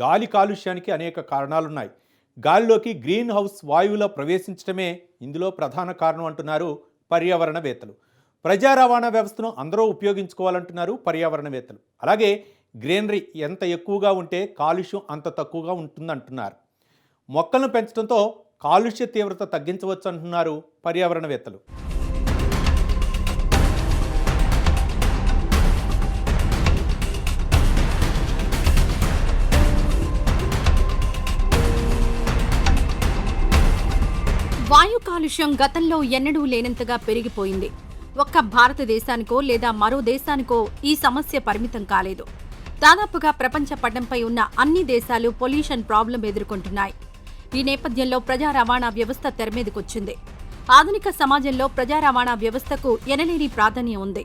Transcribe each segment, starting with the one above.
గాలి కాలుష్యానికి అనేక కారణాలున్నాయి. గాలిలోకి గ్రీన్ హౌస్ వాయువుల ప్రవేశించడమే ఇందులో ప్రధాన కారణం అంటున్నారు పర్యావరణవేత్తలు. ప్రజా రవాణా వ్యవస్థను అందరూ ఉపయోగించుకోవాలంటున్నారు పర్యావరణవేత్తలు. అలాగే గ్రీనరీ ఎంత ఎక్కువగా ఉంటే కాలుష్యం అంత తక్కువగా ఉంటుందంటున్నారు. మొక్కలను పెంచడంతో కాలుష్య తీవ్రత తగ్గించవచ్చు అంటున్నారు పర్యావరణవేత్తలు. కాలుష్యం గతంలో ఎన్నడూ లేనంతగా పెరిగిపోయింది. ఒక్క భారతదేశానికో లేదా మరో దేశానికో ఈ సమస్య పరిమితం కాలేదు. దాదాపుగా ప్రపంచ పటంపై ఉన్న అన్ని దేశాలు పొల్యూషన్ ప్రాబ్లం ఎదుర్కొంటున్నాయి. ఈ నేపథ్యంలో ప్రజా రవాణా వ్యవస్థ తెరమీదకొచ్చింది ఆధునిక సమాజంలో ప్రజా రవాణా వ్యవస్థకు ఎనలేని ప్రాధాన్యం ఉంది.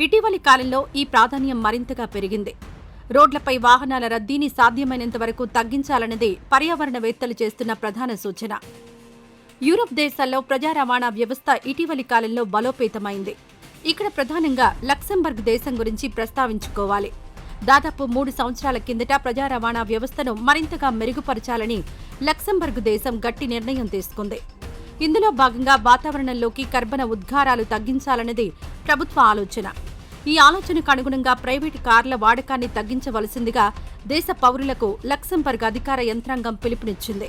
ఇటీవలి కాలంలో ఈ ప్రాధాన్యం మరింతగా పెరిగింది. రోడ్లపై వాహనాల రద్దీని సాధ్యమైనంత వరకు తగ్గించాలన్నది పర్యావరణవేత్తలు చేస్తున్న ప్రధాన సూచన. యూరప్ దేశాల్లో ప్రజా రవాణా వ్యవస్థ ఇటీవలి కాలంలో బలోపేతమైంది. ఇక్కడ ప్రధానంగా లక్సెంబర్గ్ దేశం గురించి ప్రస్తావించుకోవాలి. దాదాపు మూడు సంవత్సరాల కిందట ప్రజా రవాణా వ్యవస్థను మరింతగా మెరుగుపరచాలని లక్సెంబర్గ్ దేశం గట్టి నిర్ణయం తీసుకుంది. ఇందులో భాగంగా వాతావరణంలోకి కర్బన ఉద్గారాలు తగ్గించాలన్నది ప్రభుత్వ ఆలోచన. ఈ ఆలోచనకు అనుగుణంగా ప్రైవేటు కార్ల వాడకాన్ని తగ్గించవలసిందిగా దేశ పౌరులకు లక్సెంబర్గ్ అధికార యంత్రాంగం పిలుపునిచ్చింది.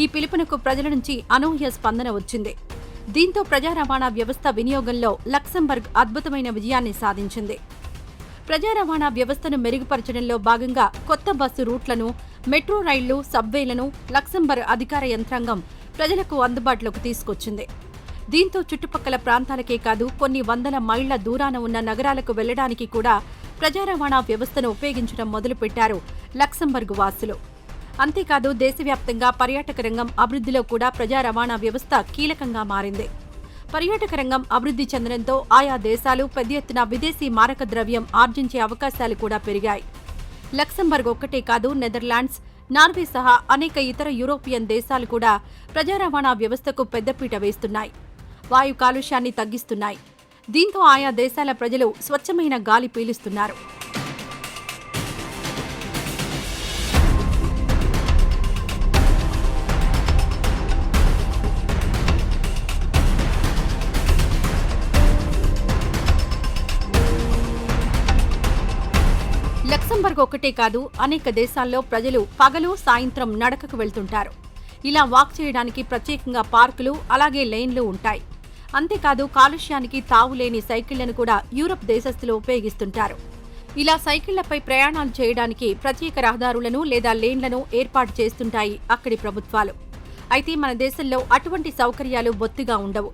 ఈ పిలుపునకు ప్రజల నుంచి అనూహ్య స్పందన వచ్చింది. దీంతో ప్రజా రవాణా వ్యవస్థ వినియోగంలో లక్సంబర్గ్ అద్భుతమైన విజయాన్ని సాధించింది. ప్రజా రవాణా వ్యవస్థను మెరుగుపరచడంలో భాగంగా కొత్త బస్సు రూట్లను మెట్రో రైళ్ళు సబ్వేలను లక్సంబర్గ్ అధికార యంత్రాంగం ప్రజలకు అందుబాటులోకి తీసుకొచ్చింది. దీంతో చుట్టుపక్కల ప్రాంతాలకే కాదు కొన్ని వందల మైళ్ళ దూరాన ఉన్న నగరాలకు వెళ్ళడానికి కూడా ప్రజా రవాణా వ్యవస్థను ఉపయోగించడం మొదలుపెట్టారు లక్సంబర్గ్ వాసులు. అంతేకాదు దేశవ్యాప్తంగా పర్యాటక రంగం అభివృద్ధిలో కూడా ప్రజా రవాణా వ్యవస్థ కీలకంగా మారింది. పర్యాటక రంగం అభివృద్ధి చెందడంతో ఆయా దేశాలు పెద్ద ఎత్తున విదేశీ మారక ద్రవ్యం ఆర్జించే అవకాశాలు కూడా పెరిగాయి. లక్సెంబర్గ్ ఒక్కటే కాదు నెదర్లాండ్స్ నార్వే సహా అనేక ఇతర యూరోపియన్ దేశాలు కూడా ప్రజా రవాణా వ్యవస్థకు పెద్దపీట వేస్తున్నాయి. వాయు కాలుష్యాన్ని తగ్గిస్తున్నాయి. దీంతో ఆయా దేశాల ప్రజలు స్వచ్ఛమైన గాలి పీలుస్తున్నారు. లక్సెంబర్గ్ ఒక్కటే కాదు అనేక దేశాల్లో ప్రజలు పగలు సాయంత్రం నడకకు వెళ్తుంటారు. ఇలా వాక్ చేయడానికి ప్రత్యేకంగా పార్కులు అలాగే లేన్లు ఉంటాయి. అంతేకాదు కాలుష్యానికి తావులేని సైకిళ్ళను కూడా యూరప్ దేశస్థులు ఉపయోగిస్తుంటారు. ఇలా సైకిళ్ళపై ప్రయాణాలు చేయడానికి ప్రత్యేక రహదారులను లేదా లేన్లను ఏర్పాటు చేస్తుంటాయి అక్కడి ప్రభుత్వాలు. అయితే మన దేశంలో అటువంటి సౌకర్యాలు బొత్తిగా ఉండవు.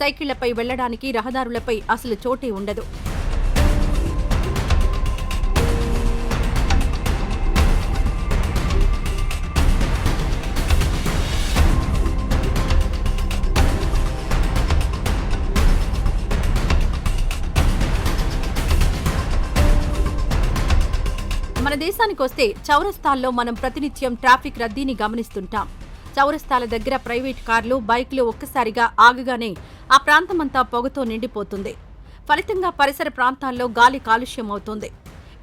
సైకిళ్ళపై వెళ్ళడానికి రహదారులపై అసలు చోటే ఉండదు. మన దేశానికి వస్తే చౌరస్తాల్లో మనం ప్రతినిత్యం ట్రాఫిక్ రద్దీని గమనిస్తుంటాం. చౌరస్తాల దగ్గర ప్రైవేట్ కార్లు బైక్లు ఒక్కసారిగా ఆగగానే ఆ ప్రాంతమంతా పొగతో నిండిపోతుంది. ఫలితంగా పరిసర ప్రాంతాల్లో గాలి కాలుష్యం అవుతుంది.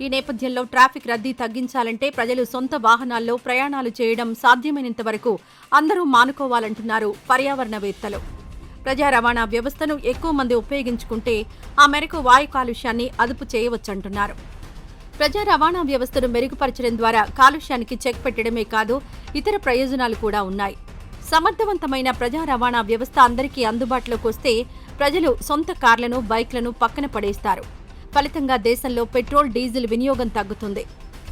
ఈ నేపథ్యంలో ట్రాఫిక్ రద్దీ తగ్గించాలంటే ప్రజలు సొంత వాహనాల్లో ప్రయాణాలు చేయడం సాధ్యమైనంత వరకు అందరూ మానుకోవాలంటున్నారు పర్యావరణవేత్తలు. ప్రజా రవాణా వ్యవస్థను ఎక్కువ మంది ఉపయోగించుకుంటే ఆ మేరకు వాయు కాలుష్యాన్ని అదుపు చేయవచ్చంటున్నారు. ప్రజా రవాణా వ్యవస్థను మెరుగుపరచడం ద్వారా కాలుష్యానికి చెక్ పెట్టడమే కాదు ఇతర ప్రయోజనాలు కూడా ఉన్నాయి. సమర్థవంతమైన ప్రజా రవాణా వ్యవస్థ అందరికీ అందుబాటులోకి వస్తే ప్రజలు సొంత కార్లను బైక్లను పక్కన పడేస్తారు. ఫలితంగా దేశంలో పెట్రోల్ డీజిల్ వినియోగం తగ్గుతుంది.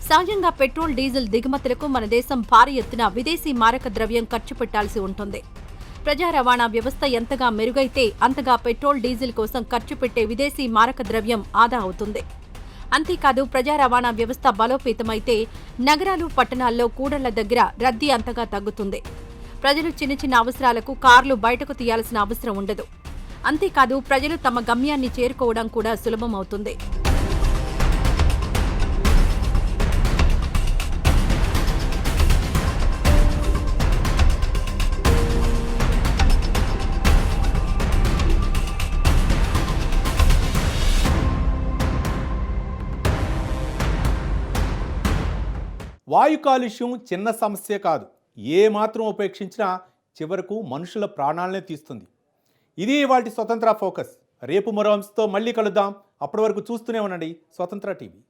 సహజంగా పెట్రోల్ డీజిల్ దిగుమతులకు మన దేశం భారీ ఎత్తున విదేశీ మారక ద్రవ్యం ఖర్చు పెట్టాల్సి ఉంటుంది. ప్రజా రవాణా వ్యవస్థ ఎంతగా మెరుగైతే అంతగా పెట్రోల్ డీజిల్ కోసం ఖర్చు పెట్టే విదేశీ మారక ద్రవ్యం ఆదా అవుతుంది. అంతేకాదు ప్రజా రవాణా వ్యవస్థ బలోపేతమైతే నగరాలు పట్టణాల్లో కూడళ్ళ దగ్గర రద్దీ అంతగా తగ్గుతుంది. ప్రజలు చిన్న చిన్న అవసరాలకు కార్లు బయటకు తీయాల్సిన అవసరం ఉండదు. అంతేకాదు ప్రజలు తమ గమ్యాన్ని చేరుకోవడం కూడా సులభమవుతుంది. వాయు కాలుష్యం చిన్న సమస్య కాదు. ఏ మాత్రం ఉపేక్షించినా చివరకు మనుషుల ప్రాణాలనే తీస్తుంది. ఇది వాటి స్వతంత్ర ఫోకస్. రేపు మరో అంశంతో మళ్ళీ కలుద్దాం. అప్పటి వరకు చూస్తూనే ఉండండి స్వతంత్ర టీవీ.